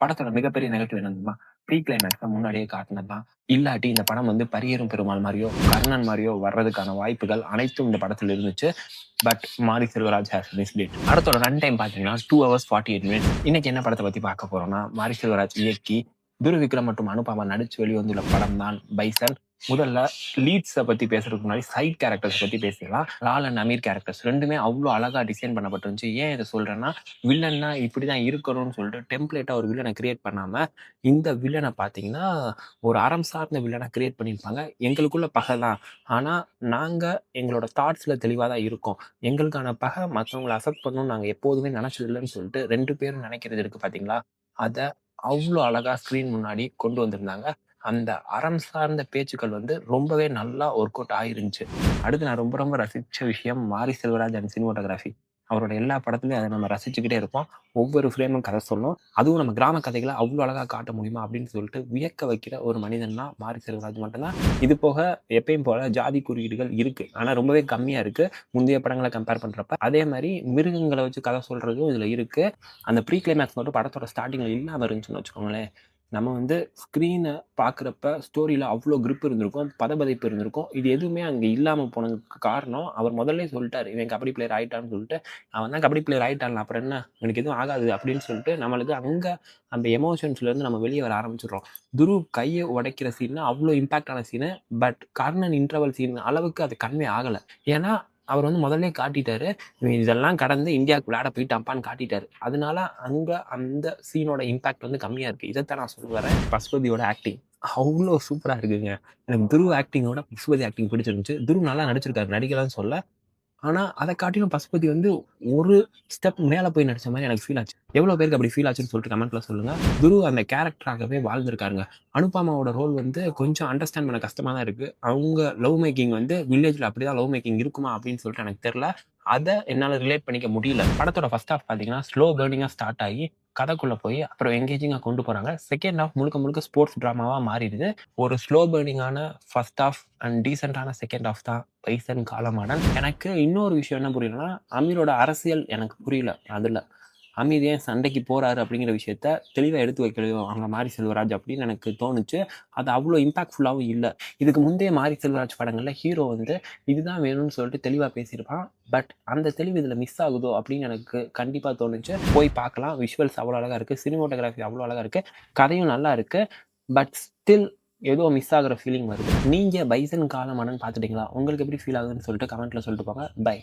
படத்தோட மிகப்பெரிய நெகட்டிவ் என்னதுமா ப்ரீ கிளைமேக்ஸை முன்னாடியே காட்டினதுதான். இல்லாட்டி இந்த படம் வந்து பரியரும் பெருமாள் மாதிரியோ கர்ணன் மாதிரியோ வர்றதுக்கான வாய்ப்புகள் அனைத்தும் இந்த படத்தில் இருந்துச்சு. But Mari Selvaraj has missed it படத்தோட ரன் டைம் பார்த்தீங்கன்னா two hours forty eight minutes இன்னைக்கு என்ன படத்தை பற்றி பார்க்க போறோம்னா மாரி செல்வராஜ் இயக்கி துருவிக்ரம் மற்றும் அனுபாமா நடிச்சு வெளிவந்துள்ள படம் தான் பைசன். முதல்ல லீட்ஸை பத்தி பேசுறதுக்கு முன்னாடி சைட் கேரக்டர்ஸ் பத்தி பேசிடலாம். லால் அண்ட் அமீர் கேரக்டர்ஸ் ரெண்டுமே அவ்வளோ அழகா டிசைன் பண்ணப்பட்டிருந்துச்சு. ஏன் இதை சொல்றேன்னா வில்லன்னா இப்படிதான் இருக்கணும்னு சொல்லிட்டு டெம்ப்ளேட்டா ஒரு வில்லனை கிரியேட் பண்ணாம இந்த வில்லனை பார்த்தீங்கன்னா ஒரு அறம் சார்ந்த வில்லனை கிரியேட் பண்ணியிருப்பாங்க. எங்களுக்குள்ள பகை தான். ஆனா நாங்க எங்களோட தாட்ஸ்ல தெளிவாக தான் இருக்கோம். எங்களுக்கான பகை மற்றவங்களை அஃபெக்ட் பண்ணணும்னு நாங்கள் எப்போதுமே நினைச்சது இல்லைன்னு சொல்லிட்டு ரெண்டு பேரும் நினைக்கிறது இருக்கு பாத்தீங்களா? அதை அவ்வளோ அழகா ஸ்க்ரீன் முன்னாடி கொண்டு வந்திருந்தாங்க. அந்த அறம் சார்ந்த பேச்சுக்கள் வந்து ரொம்பவே நல்லா ஒர்க் அவுட் ஆயிருந்துச்சு. அடுத்து நான் ரொம்ப ரொம்ப ரசித்த விஷயம் மாரி செல்வராஜ் அண்ட் சினிமோட்டோகிராஃபி அவரோட எல்லா படத்துலையும் அதை நம்ம ரசிச்சுக்கிட்டே இருப்போம். ஒவ்வொரு ஃப்ரேமும் கதை சொல்லும். அதுவும் நம்ம கிராம கதைகளை அவ்வளோ அழகாக காட்ட முடியுமா அப்படின்னு சொல்லிட்டு வியக்க வைக்கிற ஒரு மனிதன்னா மாரி செல்வராஜ் மட்டும்தான். இது போக எப்பயும் போல ஜாதி குறியீடுகள் இருக்கு. ஆனால் ரொம்பவே கம்மியாக இருக்கு. முந்தைய படங்களை கம்பேர் பண்ணுறப்ப அதே மாதிரி மிருகங்களை வச்சு கதை சொல்றதும் இதில் இருக்கு. அந்த ப்ரீ கிளைமேக்ஸ் மட்டும் படத்தோட ஸ்டார்டிங்கில் இல்லாமல் இருந்துச்சுன்னு வச்சுக்கோங்களேன். நம்ம வந்து ஸ்க்ரீனை பார்க்குறப்ப ஸ்டோரியில் அவ்வளோ க்ரிப் இருந்திருக்கும் பதபதைப்பு இருந்திருக்கும். இது எதுவுமே அங்கே இல்லாமல் போனதுக்கு காரணம் அவர் முதல்ல சொல்லிட்டார் இவன் கபடி பிளேயர் ஆகிட்டான்னு சொல்லிட்டு அவன் தான் கபடி பிளேயர் ஆகிட்டான் அப்புறம் என்ன? எனக்கு எதுவும் ஆகாது அப்படின்னு சொல்லிட்டு நம்மளுக்கு அங்கே அந்த எமோஷன்ஸ்லேருந்து நம்ம வெளியே வர ஆரம்பிச்சிடுறோம். துரு கையை உடைக்கிற சீன்னா அவ்வளோ இம்பாக்டான scene but Karnan interval scene அளவுக்கு அது கன்வே ஆகலை. ஏன்னா அவர் வந்து முதல்ல காட்டிட்டாரு. இதெல்லாம் கடந்து இந்தியாவுக்கு விளையாட போயிட்டாப்பான்னு காட்டிட்டாரு. அதனால அங்க அந்த சீனோட இம்பாக்ட் வந்து கம்மியா இருக்கு. இதைத்தான் நான் சொல்ல வரேன். பசுபதியோட ஆக்டிங் அவ்வளோ சூப்பரா இருக்குங்க. எனக்கு துருவ ஆக்டிங்கோட பசுபதி ஆக்டிங் பிடிச்சிருந்துச்சு. துரு நல்லா நடிச்சிருக்காரு. நடிக்கலாம்னு சொல்ல. ஆனால் அதை காட்டிலும் பசுபதி வந்து ஒரு ஸ்டெப் மேலே போய் நடிச்ச மாதிரி எனக்கு ஃபீல் ஆச்சு. எவ்வளோ பேருக்கு அப்படி ஃபீல் ஆச்சுன்னு சொல்லிட்டு கமெண்ட்டில் சொல்லுங்கள் துரு அந்த கேரக்டராகவே வாழ்ந்துருக்காருங்க. அனுபாமாவோட ரோல் வந்து கொஞ்சம் அண்டர்ஸ்டாண்ட் பண்ண கஷ்டமாக தான் இருக்குது அவங்க லவ் மேக்கிங் வந்து வில்லேஜில் அப்படி தான் லவ் மேக்கிங் இருக்குமா அப்படின்னு சொல்லிட்டு எனக்கு தெரில அதை என்னால் ரிலேட் பண்ணிக்க முடியல. படத்தோட ஃபர்ஸ்ட் ஹாஃப் பார்த்தீங்கன்னா ஸ்லோ பேர்னிங்காக ஸ்டார்ட் ஆகி கதைக்குள்ளே போய் அப்புறம் எங்கேஜிங்காக கொண்டு போகிறாங்க செகண்ட் ஹாஃப் முழுக்க முழுக்க ஸ்போர்ட்ஸ் ட்ராமாவாக மாறிடுது. ஒரு ஸ்லோ பேர்னிங்கான ஃபர்ஸ்ட் ஹாஃப் அண்ட் டீசெண்டான செகண்ட் ஹாஃப் தான் பைசன் காலமாடன் எனக்கு இன்னொரு விஷயம் என்ன புரியலன்னா அமீரோட அரசியல் எனக்கு புரியல அதில். அமீர் ஏன் சண்டைக்கு போகிறாரு அப்படிங்கிற விஷயத்த தெளிவாக எடுத்து வைக்கலையோ அங்கே மாரி செல்வராஜ் அப்படின்னு எனக்கு தோணுச்சு. அது அவ்வளோ இம்பாக்ட்ஃபுல்லாகவும் இல்லை. இதுக்கு முந்தைய மாரி செல்வராஜ் படங்களில் ஹீரோ வந்து இதுதான் வேணும்னு சொல்லிட்டு தெளிவாக பேசியிருப்பான். பட் அந்த தெளிவு இதில் மிஸ் ஆகுதோ அப்படின்னு எனக்கு கண்டிப்பாக தோணுச்சு. போய் பார்க்கலாம். விஷுவல்ஸ் அவ்வளோ அழகாக இருக்குது சினிமோட்டோகிராஃபி அவ்வளோ அழகாக இருக்குது கதையும் நல்லா இருக்குது பட் ஸ்டில் ஏதோ மிஸ் ஆகுற ஃபீலிங் வருது. நீங்கள் பைசன் காலமானன்னு பார்த்துட்டீங்களா? உங்களுக்கு எப்படி ஃபீல் ஆகுதுன்னு சொல்லிட்டு கமெண்ட்டில் சொல்லிட்டு போங்க. பை